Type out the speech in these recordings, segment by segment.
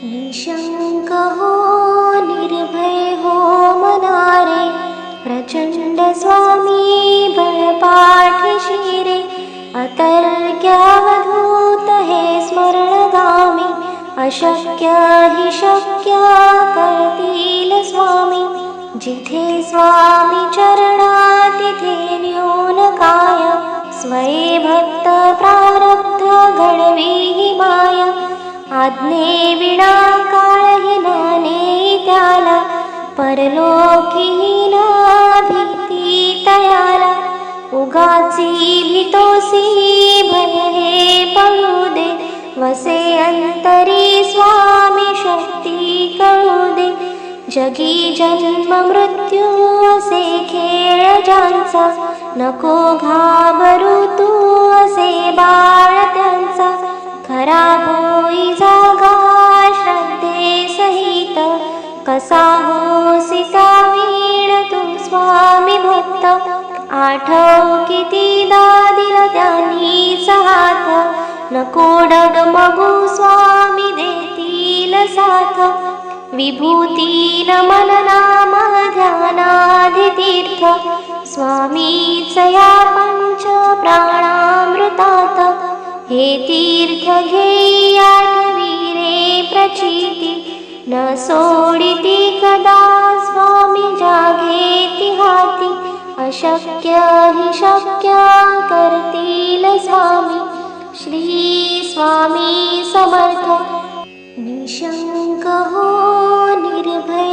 निशङ्क निर्भय प्रचण्ड स्वामी बलपाठ शिरे अतर्क्यावधूत हे स्मरणगामि अशक्य हि शक्य करतील स्वामी जिथे स्वामी चरणातिथे न्यूनकाय स्वये भक्त प्रारब्ध घडवी माया आज्ञे विणा काळही नाने त्याला परलोकीना भीती तयाला. उगाची भीतोसी भय हे पळू दे वसे अंतरी स्वामी शक्ती कळू दे. जगी जन्म मृत्यू असे खेळ ज्यांचा नको घाबरू तू असे बाळ त्यांचा. धरा होई जागा श्रद्धे सहित. कसा हो सीता वीण तू स्वामी भक्त. आठव किती दिल त्यांनीच हात नको डगमगू स्वामी देतील साथ. विभूती नमन नाम ध्यानाधितीर्थ स्वामीच या पंच प्राणामृतात. हे आठवीरे प्रचिती न सोडिती कदा स्वामी जागेती हाती। अशक्य हि शक्य करतील स्वामी। श्री स्वामी समर्थ। निशङ्क निर्भय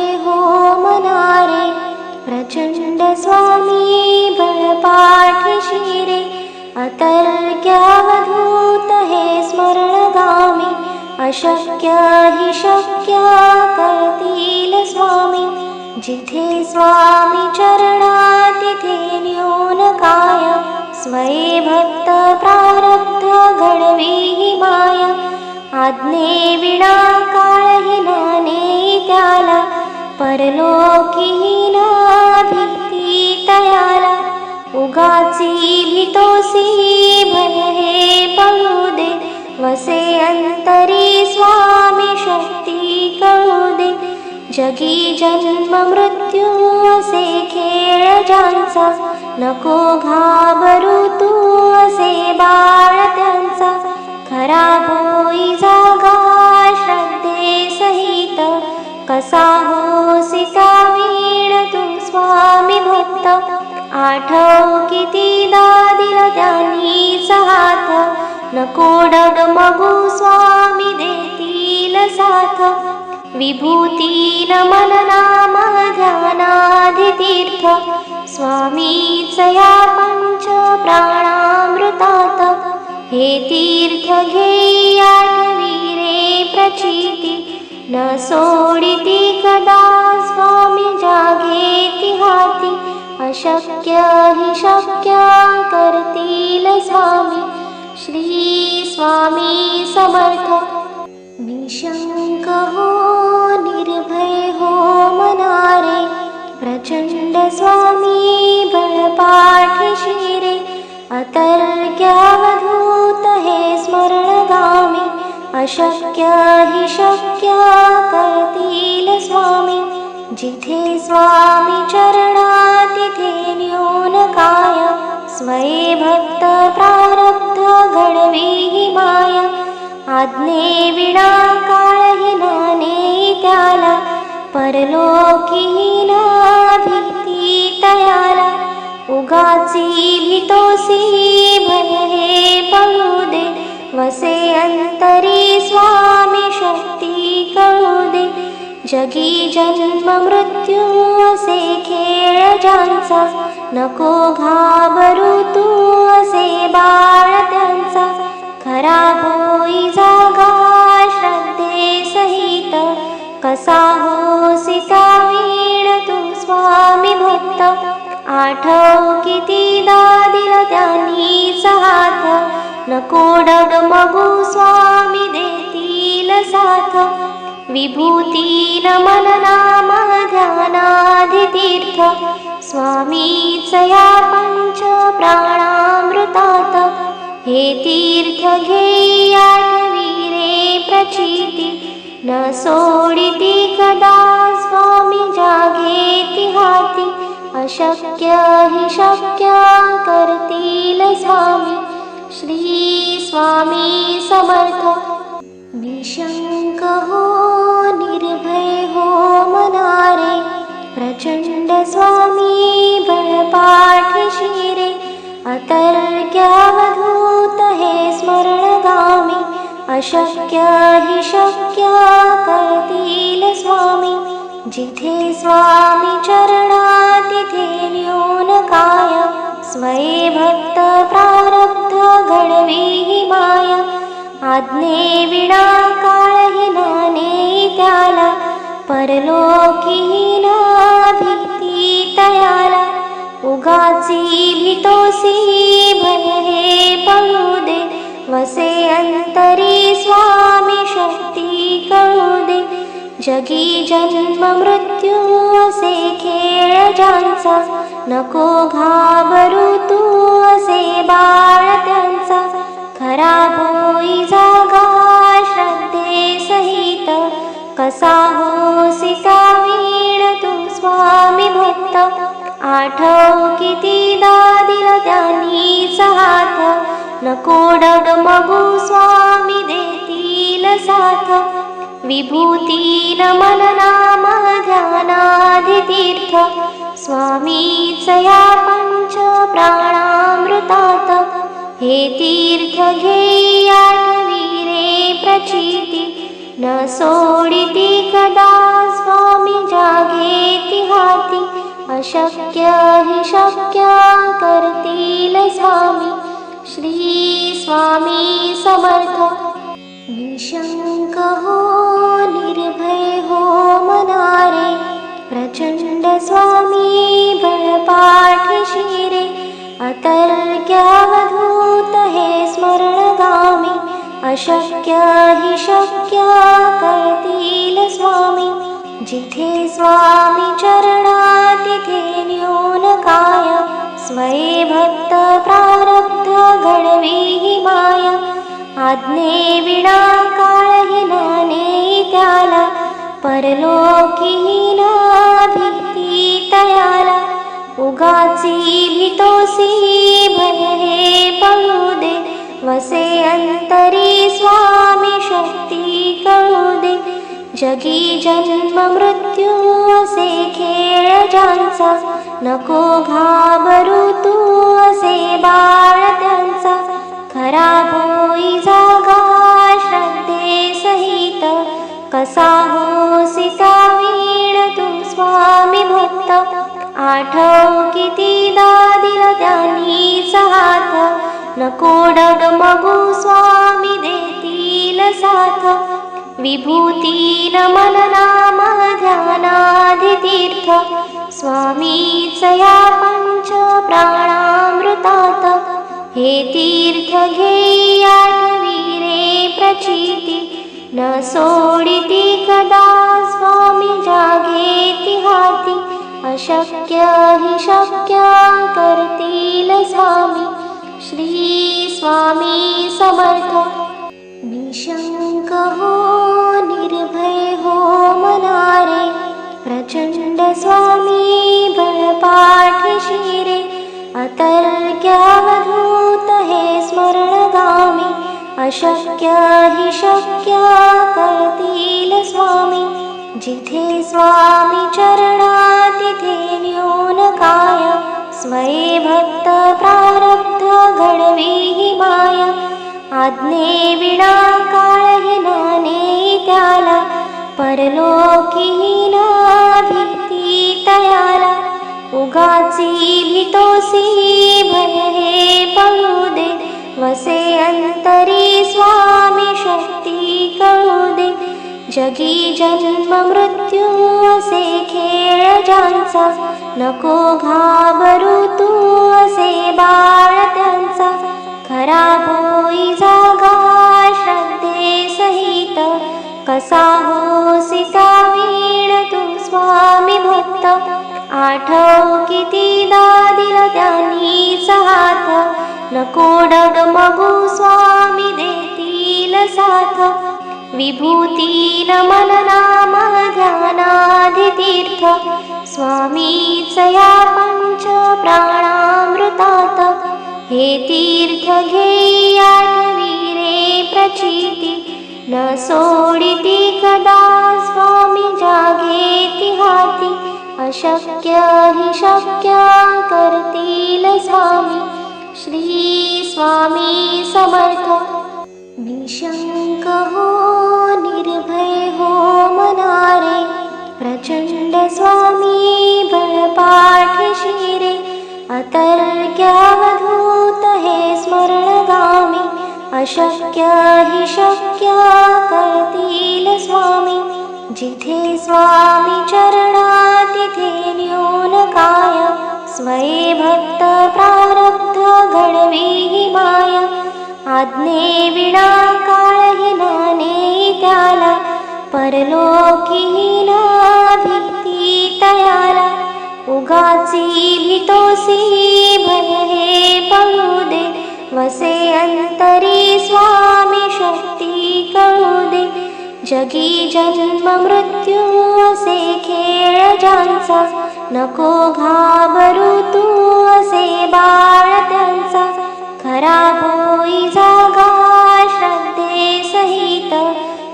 अशक्य हि शक्य करतील स्वामी. जिथे स्वामी चरणा चरणातिथे न्यूनकाय स्वये भक्त प्रारब्ध घडवी माया. आज्ञे विना काळहीनाने त्याला. परलोकीना भीती तयाला. उगाची भीतोसी भय हे पळू दे. वसे अंतरी स्वामी शक्ती कळू दे जगी जन्म मृत्यू असे खेळ ज्यांचा। नको घाबरू तू असे बाळ त्यांचा। खरा होई जागा श्रद्धे सहित। कसा हो सीता वीण तू स्वामी भक्त। आठव किती दिल त्यांनीच हात। नको डगमगू स्वामी देतील साथ विभूती ध्यानाधितीर्थ स्वामीच या पंच प्राणामृतात हे तीर्थ आठवीरे प्रचिती न सोडिती कदा स्वामी जागेती हाती अशक्य हि शक्य करतील स्वामी स्वामी समर्थ। निशङ्क हो निर्भय हो मनारे प्रचण्ड स्वामी बलपाठ शिरे अतर्क्यावधूत हे स्मरणगामि अशक्य हि शक्य करतील स्वामी। जिथे स्वामी चरणातिथे न्यूनकाय स्वये भक्त प्रारब्ध घडवी माया. आज्ञे विना काळहीनाने त्याला. परलोकीना भीती तयाला. उगाची भीतोसी भय हे पळू दे. वसे अंतरी स्वामी शक्ती कळू दे. जगी जन्म मृत्यू असे खेळ ज्यांचा. नको घाबरू तू असे बाळ त्यांचा. खरा होई जागा श्रद्धे सहित कसा हो सीता वीण तू स्वामी भक्त. आठव किती दिल त्यांनीच हात नको डगमगू स्वामी देतील साथ. विभूती नमन नाम ध्यानाधितीर्थ स्वामीच या पंच प्राणामृतात हे तीर्थ आठवीरे प्रचिती न सोडिति कदा स्वामी जागेति हाती। अशक्य हि शक्य करतील स्वामी श्री स्वामी समर्थ निशङ्क हो निर्भय हो मनारे प्रचण्ड स्वामी बलपाठ शिरे अतर्क्यावधूत हे स्मरणगामी अशक्य हि शक्य करतील स्वामी जिथे स्वामी चरणा तिथे न्यूनकाय स्वये भक्त प्रारब्ध घडवी माया आज्ञे विना काळ नाने त्याला परलोकी ना भीती तयाला उगाची भीतोसी भय हे पळू दे वसे अंतरी स्वामी शक्ती कळू दे. जगी जन्म मृत्यू असे खेळ ज्यांचा नको घाबरू तू असे बाळ त्यांचा. करा होई जागा श्रद्धे सहित कसा हो सीता वीण तू स्वामी भक्त? आठव किती दिल त्यांनीच हात नको डगमगू स्वामी देतील साथ. विभूती नमन नाम ध्यानाधितीर्थ स्वामीच या पंच प्राणा हे तीर्थ घे आठवीरे प्रचिती न सोडिती कदा स्वामी जागेति हाती। अशक्य हि शक्य करतील स्वामी। श्री स्वामी समर्थ। निशङ्क हो निर्भय हो मनारे। प्रचण्ड स्वामी बलपाठ शिरे अतर्क्यावधूत हे स्मरणगामी अशक्य हि शक्य करतील स्वामी जिथे स्वामी चरणा तिथे न्यूनकाय स्वये भक्त प्रारब्ध घडवी माया। आज्ञे विना काळहि नाने त्याला परलोकी ना भीती तयाला उगाची भीतोसी भय हे पळू दे वसे अंतरी स्वामी शक्ती कळू दे जगी जन्म मृत्यू असे खेळ ज्यांचा नको घाबरू तू असे बाळ त्यांचा. खरा होई जागा श्रद्धे सहित कसा हो सीता वीण तू स्वामी भक्त. आठव किती दिल त्यांनीच हात नको डगमगू स्वामी देतील साथ विभूती नमन नाम ध्यानाधितीर्थ स्वामीच या पंच प्राणामृतात हे तीर्थ घे आठवीरे प्रचिती न सोडिती कदा स्वामी जागेति हाती अशक्य हि शक्य करतील स्वामी। श्री स्वामी समर्थ। निशङ्क हो निर्भय हो मनारे। प्रचण्ड स्वामी बलपाठ शिरे। अतर्क्यावधूत हे स्मरणगामी। अशक्य हि शक्य करतील स्वामी। जिथे स्वामी तिथे स्वये भक्त प्रारब्ध तयाला उगाची भीतोसी भय हे पळू दे वसे अंतरी स्वामी शक्ती कळू दे जगी जन्म मृत्यू असे खेळ ज्यांचा. नको घाबरू तू असे बाळ त्यांचा. खरा होई जागा श्रद्धे सहित कसा हो सीता वीण तू स्वामी भक्त. आठव किती दिल त्यांनीच हात नको डगमगू स्वामी देतील साथ. विभूती नमन नाम ध्यानाधितीर्थ स्वामीचया पञ्च प्राणामृतात हे तीर्थ घेयावीरे प्रचिति न सोडिति कदा स्वामी जागेति हाति। अशक्य हि शक्य स्वामी श्री स्वामी समर्थ। निशङ्क मनारे प्रचण्ड स्वामी बलपाठ शिरे अतर्क्यावधूत हे स्मरणगामि अशक्य हि शक्य करतील स्वामी जिथे स्वामी चरणातिथे न्यूनकाय स्वये भक्त प्रारब्ध घडवी माया आज्ञे विना काळहीनाने त्याला परलोकी ना भीती तयाला उगाची भीतोसी भय हे पळू दे वसे अंतरी स्वामी शक्ती कळू दे जगी जन्म मृत्यू असे खेळ ज्यांचा नको घाबरू तू असे बाळ त्यांचा। खरा होई जागा श्रद्धे सहित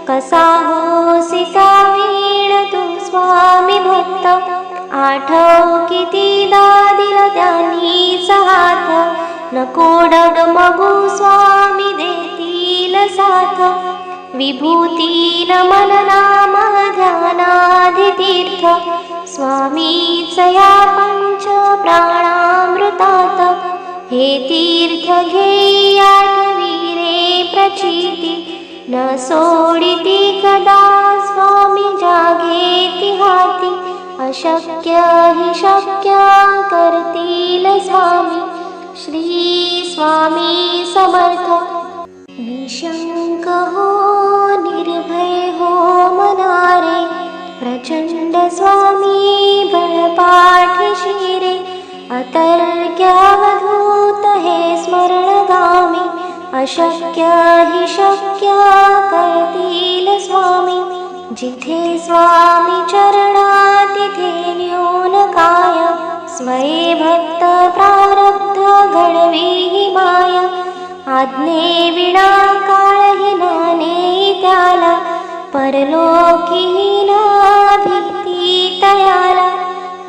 कसा डगमगू स्वामी देतील साथ विभूती नमन नाम ध्यानाधितीर्थ स्वामीचया पञ्च प्राणामृतात हे तीर्थ घेयावीरे प्रचिति न सोडिति कदा अशक्य हि शक्य करतील स्वामी। श्री स्वामी समर्थ। निशङ्क हो निर्भय हो मनारे। प्रचण्ड स्वामी बलपाठ शिरे। अतर्क्यावधूत हे स्मरणगामि। अशक्य हि शक्य करतील स्वामी जिथे स्वामी चरणातिथे न्यूनकाय स्मरे भक्त प्रारब्ध घडवी माया. आज्ञे विना काळहीनाने त्याला. परलोकी ना भीती तयाला.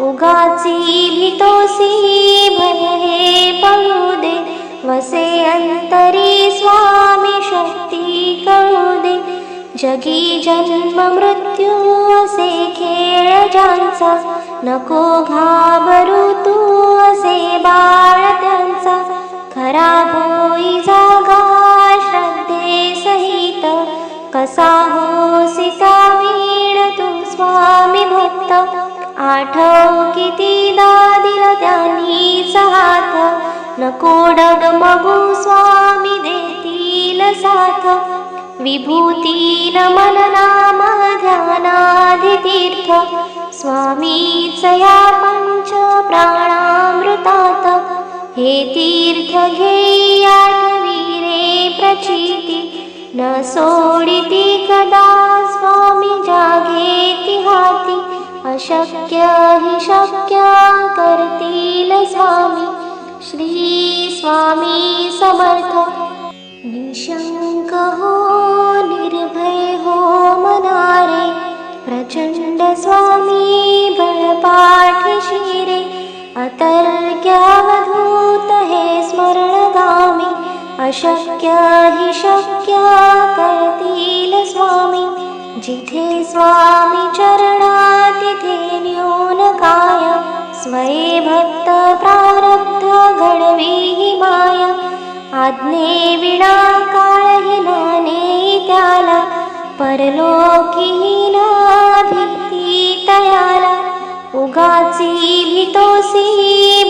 उगाची भीतोसी भय हे पळू दे. वसे अंतरी स्वामी शक्ती कळू दे. जगी जन्म मृत्यू असे खेळ ज्यांचा. नको घाबरू तू असे बाळ त्यांचा. खरा होई जागा श्रद्धे सहित कसा हो सीता वीण तू स्वामी भक्त. आठव किती दादिल त्यांनीच हात. नको डगमगू स्वामी देतील साथ. विभूती ध्यानाधितीर्थ स्वामीचया पञ्च प्राणामृतात हे तीर्थ घेयावीरे प्रचिति न सोडिति कदा स्वामी जागेति हाति। अशक्य हि शक्य करतील स्वामी श्री स्वामी समर्थ। निशङ्क स्वामी बलपाठ शिरे अतर्क्यावधूत हे स्मरणगामि अशक्य हि शक्य करतील स्वामी। जिथे स्वामी चरणातिथे न्यूनकाय स्वये भक्त प्रारब्ध घडवी माया। आज्ञे विना काळहीनाने त्याला परलोकी ना उगाची भीतोसी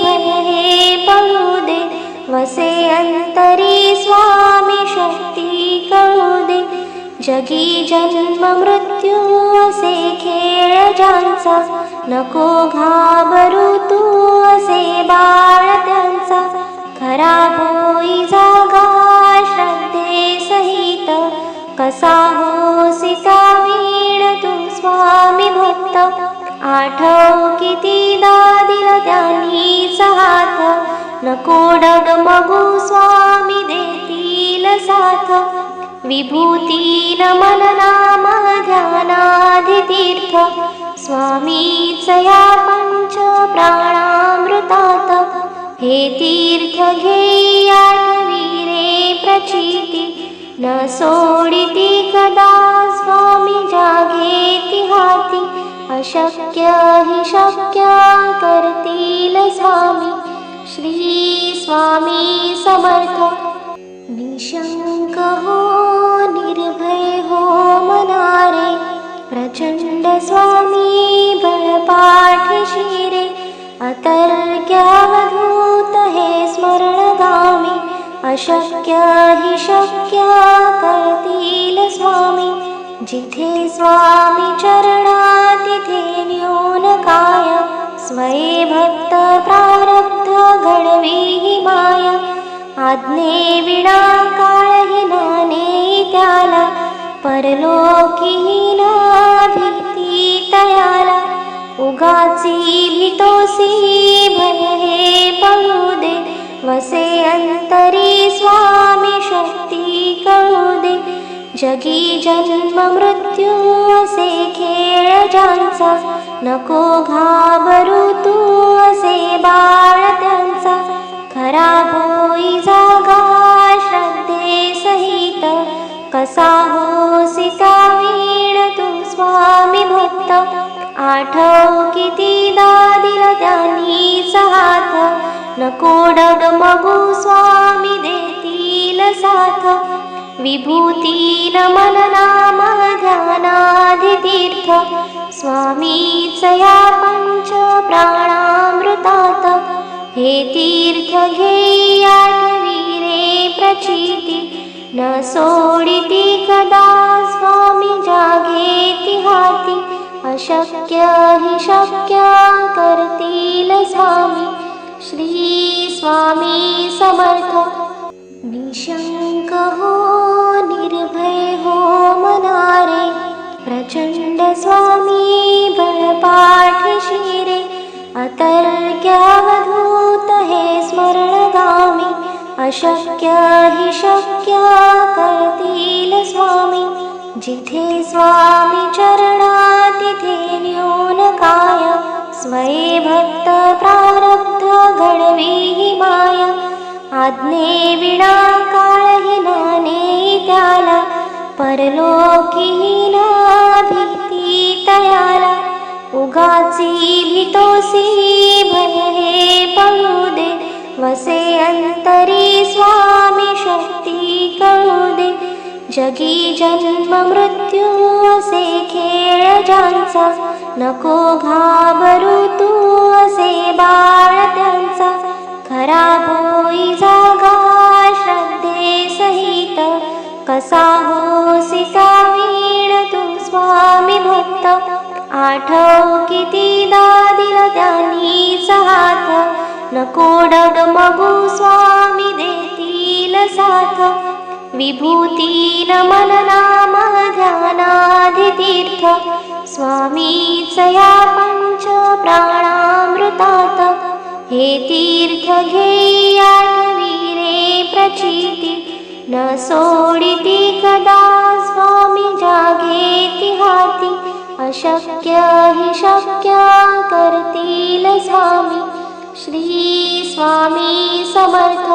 भय हे पळू दे. वसे अंतरी स्वामी शक्ती कळू दे. जगी जन्म मृत्यू असे खेळ ज्यांचा. नको घाबरू तू असे बाळ त्यांचा. खरा होई जागा श्रद्धे सहित. कसा हो स्वामी भक्त आठव किती दिला त्यांनी हात नको डगमगू स्वामी देतील साथ. विभूती नमन नाम ध्यानाधितीर्थ स्वामीच या पंच प्राणामृतात. हे तीर्थ घेया वीरे प्रचिती. न सोडिती कदा स्वामी जागेति हाती। अशक्य हि शक्य करतील स्वामी। श्री स्वामी समर्थ। निशङ्क हो निर्भय हो मनारे। प्रचण्ड स्वामी अशक्य हि शक्य करतील स्वामी. जिथे स्वामी चरणा तिथे न्यून काय स्वये भक्त प्रारब्ध नाने त्याला परलोकी ना हे पळू दे वसे अंतरी स्वामी शक्ती कळू दे जगी जन्म मृत्यू असे खेळ ज्यांचा। नको घाबरू तू असे बाळ त्यांचा। खरा होई जागा श्रद्धे सहित। कसा हो सीता वीण तू स्वामी भक्त। आठव किती दिला त्यांनी हात। नको डगमगू स्वामी देतील साथ। विभूती नमन नाम ध्यानाधितीर्थ। स्वामीच या पंच प्राणामृतात। हे तीर्थ आठवीरे प्रचिती। न सोडिती कदा स्वामी जागेति हाती। अशक्य हि शक्य करतील स्वामी स्वामी समर्थ। निशङ्क हो निर्भय हो मनारे प्रचण्ड स्वामी बळपाठ शिरे अतर्क्यावधूत हे स्मरणगामी अशक्य हि शक्य करतील स्वामी। जिथे स्वामी चरणा तिथे न्यून स्वये भक्त प्रारब्ध घडवी हि माया। आज्ञे विणा काळही नाने त्याला परलोकी ना भीती तयाला उगाची भीतोसी भय हे पळू दे वसे अंतरी स्वामी शक्ती कळू दे जगी जन्म मृत्यू असे खेळ ज्यांचा नको घाबरू तू असे बाळ त्यांचा. खरा होई जागा श्रद्धे सहित कसा हो सीता वीण तू स्वामी भक्त. आठव कितीदा दिला त्यांनी हात नको डगमगू स्वामी देतील साथ. विभूतीन नमन नाम ध्यानाधितीर्थ. स्वामीच या पंच प्राणामृतात हे तीर्थ घेई आठवीरे प्रचिती न सोडिती कदा स्वामी जागेति हाती। अशक्य हि शक्य करतील स्वामी। श्री स्वामी समर्थ